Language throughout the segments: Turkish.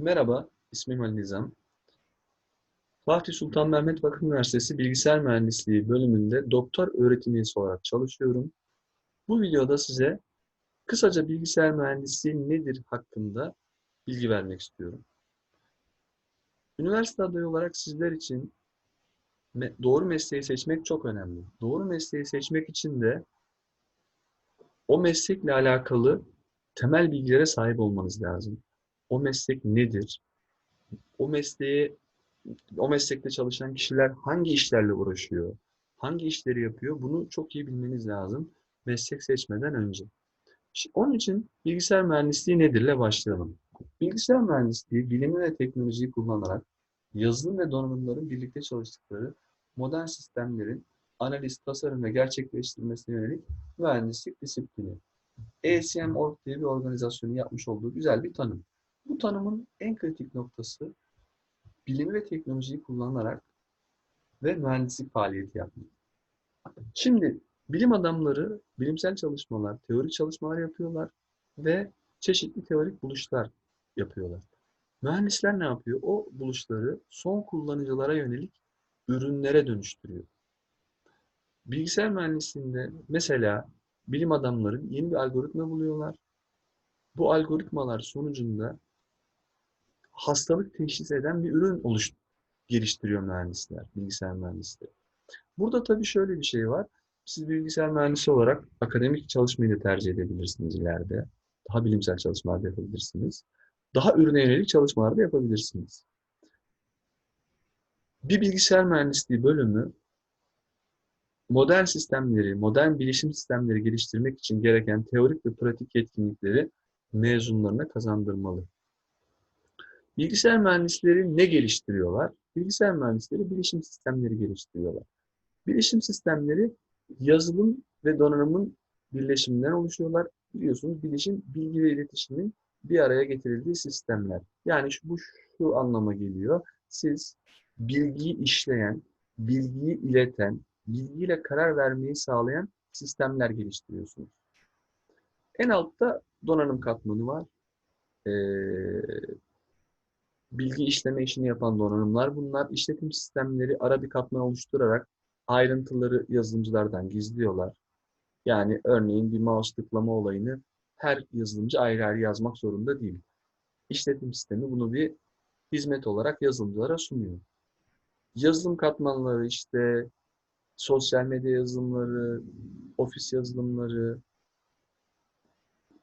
Merhaba, ismim Ali Nizam. Fatih Sultan Mehmet Vakıf Üniversitesi Bilgisayar Mühendisliği bölümünde doktor öğretim üyesi olarak çalışıyorum. Bu videoda size kısaca bilgisayar mühendisliği nedir hakkında bilgi vermek istiyorum. Üniversite adayı olarak sizler için doğru mesleği seçmek çok önemli. Doğru mesleği seçmek için de o meslekle alakalı temel bilgilere sahip olmanız lazım. O meslek nedir? O mesleğe o meslekte çalışan kişiler hangi işlerle uğraşıyor? Hangi işleri yapıyor? Bunu çok iyi bilmeniz lazım meslek seçmeden önce. Onun için bilgisayar mühendisliği nedirle başlayalım. Bilgisayar mühendisliği bilimi ve teknolojiyi kullanarak yazılım ve donanımların birlikte çalıştıkları modern sistemlerin analiz, tasarım ve gerçekleştirmesine yönelik mühendislik disiplini. ASM.org diye bir organizasyonun yapmış olduğu güzel bir tanım. Bu tanımın en kritik noktası bilimi ve teknolojiyi kullanarak ve mühendislik faaliyeti yapmak. Şimdi bilim adamları bilimsel çalışmalar, teorik çalışmalar yapıyorlar ve çeşitli teorik buluşlar yapıyorlar. Mühendisler ne yapıyor? O buluşları son kullanıcılara yönelik ürünlere dönüştürüyor. Bilgisayar mühendisliğinde mesela bilim adamları yeni bir algoritma buluyorlar. Bu algoritmalar sonucunda hastalık teşhis eden bir ürün oluş geliştiriyor mühendisler, bilgisayar mühendisleri. Burada tabii şöyle bir şey var. Siz bilgisayar mühendisi olarak akademik çalışmayı da tercih edebilirsiniz ileride. Daha bilimsel çalışmalar da yapabilirsiniz. Daha ürüne yönelik çalışmalar da yapabilirsiniz. Bir bilgisayar mühendisliği bölümü modern sistemleri, modern bilişim sistemleri geliştirmek için gereken teorik ve pratik yetkinlikleri mezunlarına kazandırmalı. Bilgisayar mühendisleri ne geliştiriyorlar? Bilgisayar mühendisleri bilişim sistemleri geliştiriyorlar. Bilişim sistemleri yazılım ve donanımın birleşiminden oluşuyorlar. Biliyorsunuz bilişim bilgi ve iletişimin bir araya getirildiği sistemler. Yani şu, bu şu anlama geliyor. Siz bilgiyi işleyen, bilgiyi ileten, bilgiyle karar vermeyi sağlayan sistemler geliştiriyorsunuz. En altta donanım katmanı var. Ee, bilgi işleme işini yapan donanımlar bunlar. İşletim sistemleri ara bir katman oluşturarak ayrıntıları yazılımcılardan gizliyorlar. Yani örneğin bir mouse tıklama olayını her yazılımcı ayrı ayrı yazmak zorunda değil. İşletim sistemi bunu bir hizmet olarak yazılımcılara sunuyor. Yazılım katmanları işte sosyal medya yazılımları, ofis yazılımları,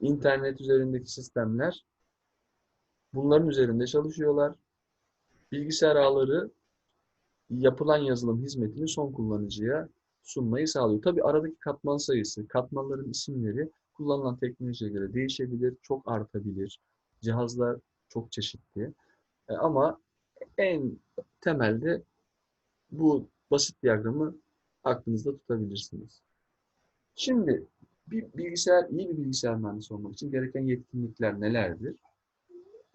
internet üzerindeki sistemler bunların üzerinde çalışıyorlar. Bilgisayar ağları yapılan yazılım hizmetini son kullanıcıya sunmayı sağlıyor. Tabi aradaki katman sayısı, katmanların isimleri kullanılan teknolojiye göre değişebilir, çok artabilir. Cihazlar çok çeşitli. E, Ama en temelde bu basit diyagramı aklınızda tutabilirsiniz. Şimdi bir bilgisayar, iyi bir bilgisayar mühendisi olmak için gereken yetkinlikler nelerdir?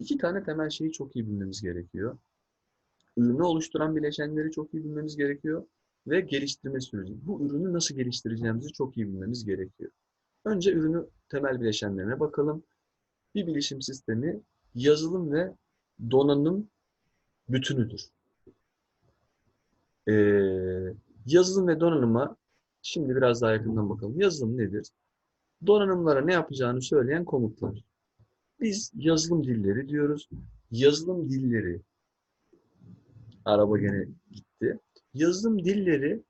İki tane temel şeyi çok iyi bilmemiz gerekiyor. Ürünü oluşturan bileşenleri çok iyi bilmemiz gerekiyor ve geliştirme süreci. Bu ürünü nasıl geliştireceğimizi çok iyi bilmemiz gerekiyor. Önce ürünü temel bileşenlerine bakalım. Bir bilişim sistemi yazılım ve donanım bütünüdür. Ee, yazılım ve donanıma şimdi biraz daha yakından bakalım. Yazılım nedir? Donanımlara ne yapacağını söyleyen komutlar. Biz yazılım dilleri diyoruz. Yazılım dilleri araba gene gitti. Yazılım dilleri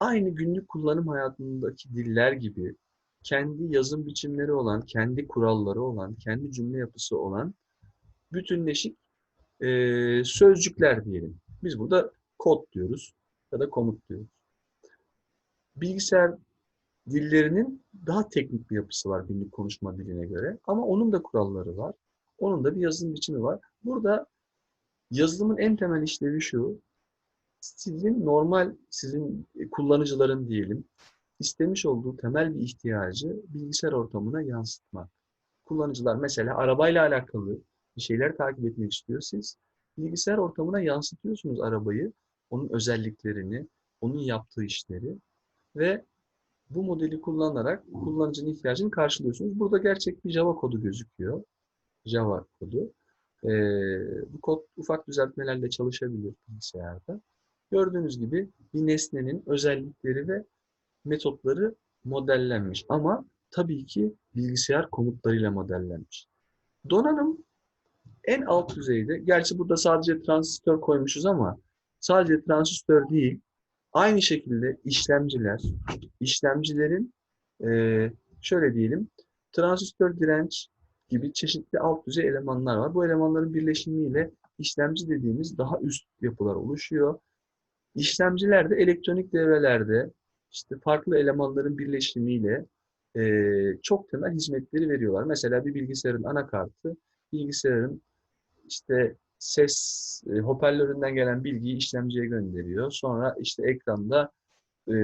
aynı günlük kullanım hayatındaki diller gibi kendi yazım biçimleri olan, kendi kuralları olan, kendi cümle yapısı olan bütünleşik eee, sözcükler diyelim. Biz burada kod diyoruz ya da komut diyoruz. Bilgisayar dillerinin daha teknik bir yapısı var günlük konuşma diline göre ama onun da kuralları var. Onun da bir yazılım biçimi var. Burada yazılımın en temel işlevi şu. Sizin normal, sizin kullanıcıların diyelim, istemiş olduğu temel bir ihtiyacı bilgisayar ortamına yansıtmak. Kullanıcılar mesela arabayla alakalı bir şeyler takip etmek istiyor. Siz bilgisayar ortamına yansıtıyorsunuz arabayı, onun özelliklerini, onun yaptığı işleri ve bu modeli kullanarak kullanıcının ihtiyacını karşılıyorsunuz. Burada gerçek bir Java kodu gözüküyor. Java kodu. Ee, bu kod ufak düzeltmelerle çalışabilir bilgisayarda. Gördüğünüz gibi bir nesnenin özellikleri ve metotları modellenmiş. Ama tabii ki bilgisayar komutlarıyla modellenmiş. Donanım en alt düzeyde, gerçi burada sadece transistör koymuşuz ama sadece transistör değil, aynı şekilde işlemciler, işlemcilerin eee, şöyle diyelim, transistör direnç gibi çeşitli alt düzey elemanlar var. Bu elemanların birleşimiyle işlemci dediğimiz daha üst yapılar oluşuyor. İşlemciler de elektronik devrelerde işte farklı elemanların birleşimiyle eee, çok temel hizmetleri veriyorlar. Mesela bir bilgisayarın anakartı, bilgisayarın işte ses e, hoparlöründen gelen bilgiyi işlemciye gönderiyor. Sonra işte ekranda e,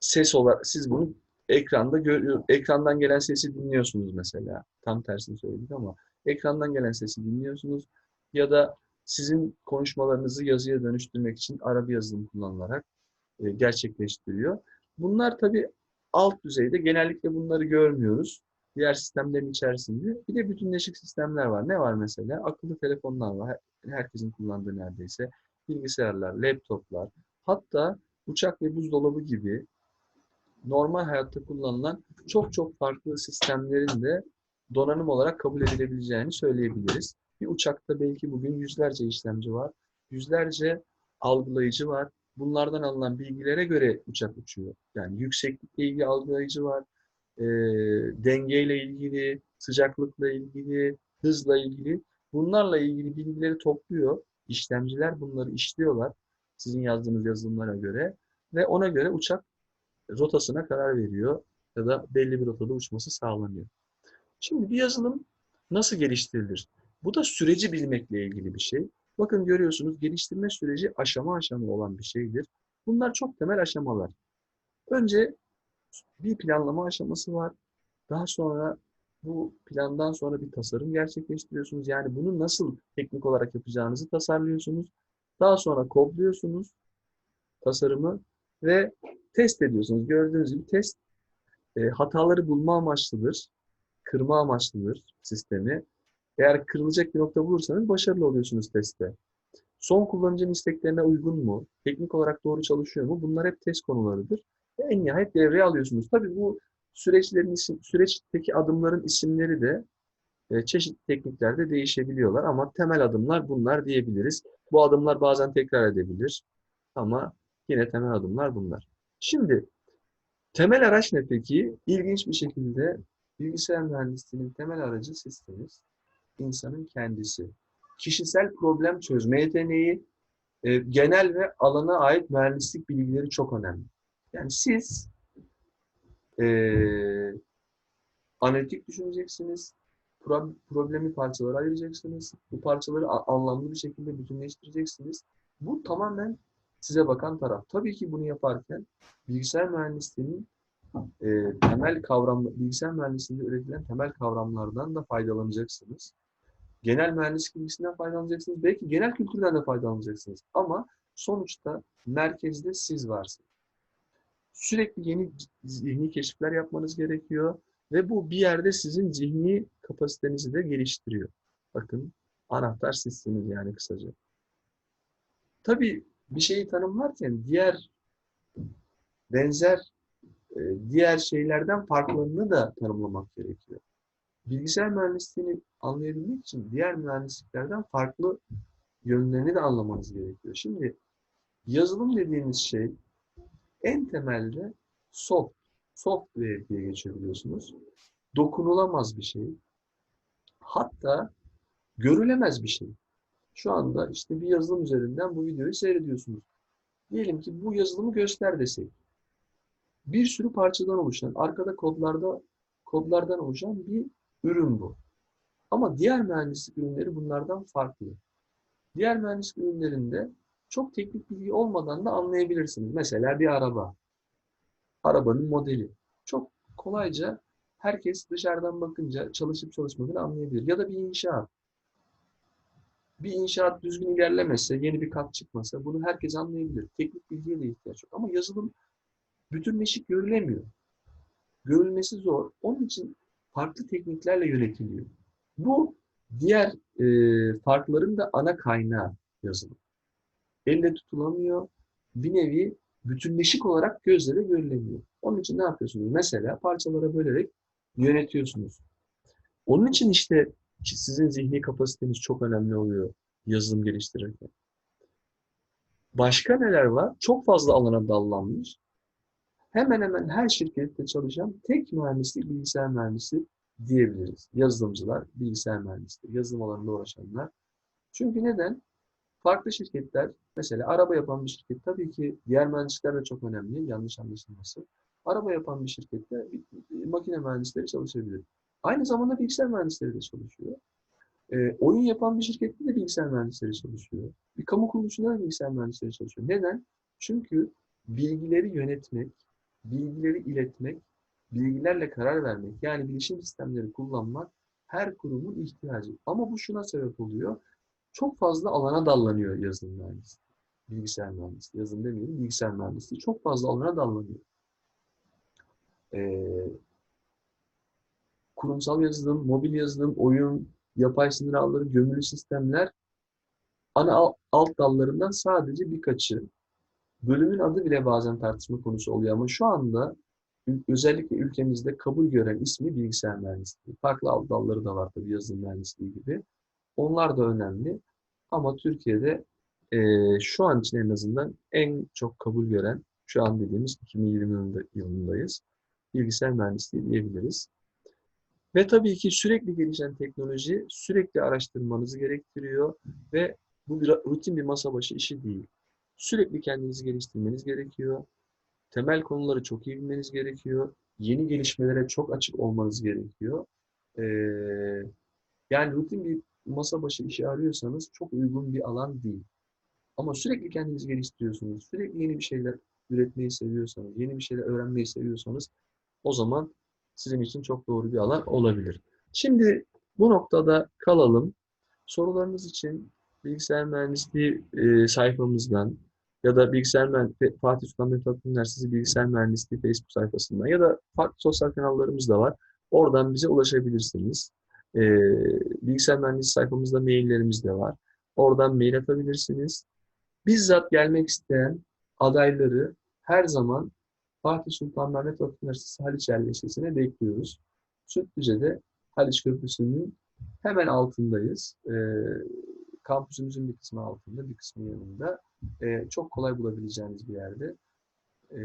ses olarak siz bunu ekranda görüyor, ekrandan gelen sesi dinliyorsunuz mesela. Tam tersini söyledik ama ekrandan gelen sesi dinliyorsunuz ya da sizin konuşmalarınızı yazıya dönüştürmek için ara bir yazılım kullanılarak e, gerçekleştiriyor. Bunlar tabii alt düzeyde genellikle bunları görmüyoruz diğer sistemlerin içerisinde. Bir de bütünleşik sistemler var. Ne var mesela? Akıllı telefonlar var. Herkesin kullandığı neredeyse. Bilgisayarlar, laptoplar. Hatta uçak ve buzdolabı gibi normal hayatta kullanılan çok çok farklı sistemlerin de donanım olarak kabul edilebileceğini söyleyebiliriz. Bir uçakta belki bugün yüzlerce işlemci var. Yüzlerce algılayıcı var. Bunlardan alınan bilgilere göre uçak uçuyor. Yani yükseklikle ilgili algılayıcı var e, dengeyle ilgili, sıcaklıkla ilgili, hızla ilgili bunlarla ilgili bilgileri topluyor. İşlemciler bunları işliyorlar sizin yazdığınız yazılımlara göre ve ona göre uçak rotasına karar veriyor ya da belli bir rotada uçması sağlanıyor. Şimdi bir yazılım nasıl geliştirilir? Bu da süreci bilmekle ilgili bir şey. Bakın görüyorsunuz geliştirme süreci aşama aşama olan bir şeydir. Bunlar çok temel aşamalar. Önce bir planlama aşaması var. Daha sonra bu plandan sonra bir tasarım gerçekleştiriyorsunuz. Yani bunu nasıl teknik olarak yapacağınızı tasarlıyorsunuz. Daha sonra kodluyorsunuz tasarımı ve test ediyorsunuz. Gördüğünüz gibi test e, hataları bulma amaçlıdır. Kırma amaçlıdır sistemi. Eğer kırılacak bir nokta bulursanız başarılı oluyorsunuz testte. Son kullanıcının isteklerine uygun mu? Teknik olarak doğru çalışıyor mu? Bunlar hep test konularıdır en nihayet devreye alıyorsunuz. Tabii bu süreçlerin isim, süreçteki adımların isimleri de e, çeşitli tekniklerde değişebiliyorlar ama temel adımlar bunlar diyebiliriz. Bu adımlar bazen tekrar edebilir ama yine temel adımlar bunlar. Şimdi temel araç ne peki? İlginç bir şekilde bilgisayar mühendisliğinin temel aracı sistemiz insanın kendisi. Kişisel problem çözme yeteneği, e, genel ve alana ait mühendislik bilgileri çok önemli. Yani siz e, analitik düşüneceksiniz, pro problemi parçalara ayıracaksınız, bu parçaları anlamlı bir şekilde bütünleştireceksiniz. Bu tamamen size bakan taraf. Tabii ki bunu yaparken bilgisayar mühendisliğinin e, temel kavram, bilgisayar mühendisliğinde üretilen temel kavramlardan da faydalanacaksınız. Genel mühendislik bilgisinden faydalanacaksınız. Belki genel kültürden de faydalanacaksınız. Ama sonuçta merkezde siz varsınız. Sürekli yeni zihni keşifler yapmanız gerekiyor ve bu bir yerde sizin zihni kapasitenizi de geliştiriyor. Bakın anahtar sisteminiz yani kısaca. Tabii bir şeyi tanımlarken diğer benzer e, diğer şeylerden farklarını da tanımlamak gerekiyor. Bilgisayar mühendisliğini anlayabilmek için diğer mühendisliklerden farklı yönlerini de anlamanız gerekiyor. Şimdi yazılım dediğimiz şey en temelde soft, software diye geçebiliyorsunuz. Dokunulamaz bir şey. Hatta görülemez bir şey. Şu anda işte bir yazılım üzerinden bu videoyu seyrediyorsunuz. Diyelim ki bu yazılımı göster desek. Bir sürü parçadan oluşan, arkada kodlarda kodlardan oluşan bir ürün bu. Ama diğer mühendislik ürünleri bunlardan farklı. Diğer mühendislik ürünlerinde çok teknik bilgi olmadan da anlayabilirsiniz. Mesela bir araba. Arabanın modeli. Çok kolayca herkes dışarıdan bakınca çalışıp çalışmadığını anlayabilir. Ya da bir inşaat. Bir inşaat düzgün ilerlemezse, yeni bir kat çıkmasa bunu herkes anlayabilir. Teknik bilgiye de ihtiyaç yok. Ama yazılım bütünleşik görülemiyor. Görülmesi zor. Onun için farklı tekniklerle yönetiliyor. Bu diğer e, farkların da ana kaynağı yazılım. Elle tutulamıyor. Bir nevi bütünleşik olarak gözle de görülemiyor. Onun için ne yapıyorsunuz? Mesela parçalara bölerek yönetiyorsunuz. Onun için işte sizin zihni kapasiteniz çok önemli oluyor yazılım geliştirirken. Başka neler var? Çok fazla alana dallanmış. Hemen hemen her şirkette çalışan tek mühendislik bilgisayar mühendisi diyebiliriz. Yazılımcılar, bilgisayar mühendisleri, yazılım alanında uğraşanlar. Çünkü neden? Farklı şirketler, mesela araba yapan bir şirket, tabii ki diğer mühendisler de çok önemli, yanlış anlaşılması. Araba yapan bir şirkette makine mühendisleri çalışabilir. Aynı zamanda bilgisayar mühendisleri de çalışıyor. E, oyun yapan bir şirkette de bilgisayar mühendisleri çalışıyor. Bir kamu kuruluşunda da bilgisayar mühendisleri çalışıyor. Neden? Çünkü bilgileri yönetmek, bilgileri iletmek, bilgilerle karar vermek, yani bilişim sistemleri kullanmak her kurumun ihtiyacı. Ama bu şuna sebep oluyor. Çok fazla alana dallanıyor yazılım mühendisliği. Bilgisayar mühendisliği, yazılım demeyelim, bilgisayar mühendisliği çok fazla alana dallanıyor. Ee, kurumsal yazılım, mobil yazılım, oyun, yapay sinir ağları, gömülü sistemler ana alt dallarından sadece birkaçı. Bölümün adı bile bazen tartışma konusu oluyor ama şu anda özellikle ülkemizde kabul gören ismi bilgisayar mühendisliği. Farklı alt dalları da var tabii yazılım mühendisliği gibi. Onlar da önemli. Ama Türkiye'de e, şu an için en azından en çok kabul gören, şu an dediğimiz 2020 yılındayız. Bilgisayar mühendisliği diyebiliriz. Ve tabii ki sürekli gelişen teknoloji sürekli araştırmanızı gerektiriyor ve bu bir rutin bir masa başı işi değil. Sürekli kendinizi geliştirmeniz gerekiyor. Temel konuları çok iyi bilmeniz gerekiyor. Yeni gelişmelere çok açık olmanız gerekiyor. Ee, yani rutin bir masa başı işi arıyorsanız çok uygun bir alan değil. Ama sürekli kendinizi geliştiriyorsunuz, sürekli yeni bir şeyler üretmeyi seviyorsanız, yeni bir şeyler öğrenmeyi seviyorsanız o zaman sizin için çok doğru bir alan olabilir. Şimdi bu noktada kalalım. Sorularınız için bilgisayar mühendisliği e, sayfamızdan ya da bilgisayar mühendisliği Fatih Sultan Mehmet Akif Üniversitesi Bilgisayar Mühendisliği Facebook sayfasından ya da farklı sosyal kanallarımız da var. Oradan bize ulaşabilirsiniz. E, bilgisayar mühendisliği sayfamızda maillerimiz de var. Oradan mail atabilirsiniz. Bizzat gelmek isteyen adayları her zaman Fatih Sultan Mehmet Vakıf Üniversitesi Haliç yerleşkesine bekliyoruz. Sütlüce'de Haliç Köprüsü'nün hemen altındayız. E, kampüsümüzün bir kısmı altında, bir kısmı yanında. E, çok kolay bulabileceğiniz bir yerde. E,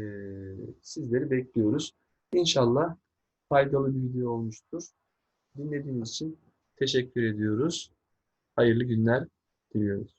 sizleri bekliyoruz. İnşallah faydalı bir video olmuştur. Dinlediğiniz için teşekkür ediyoruz. Hayırlı günler diliyoruz.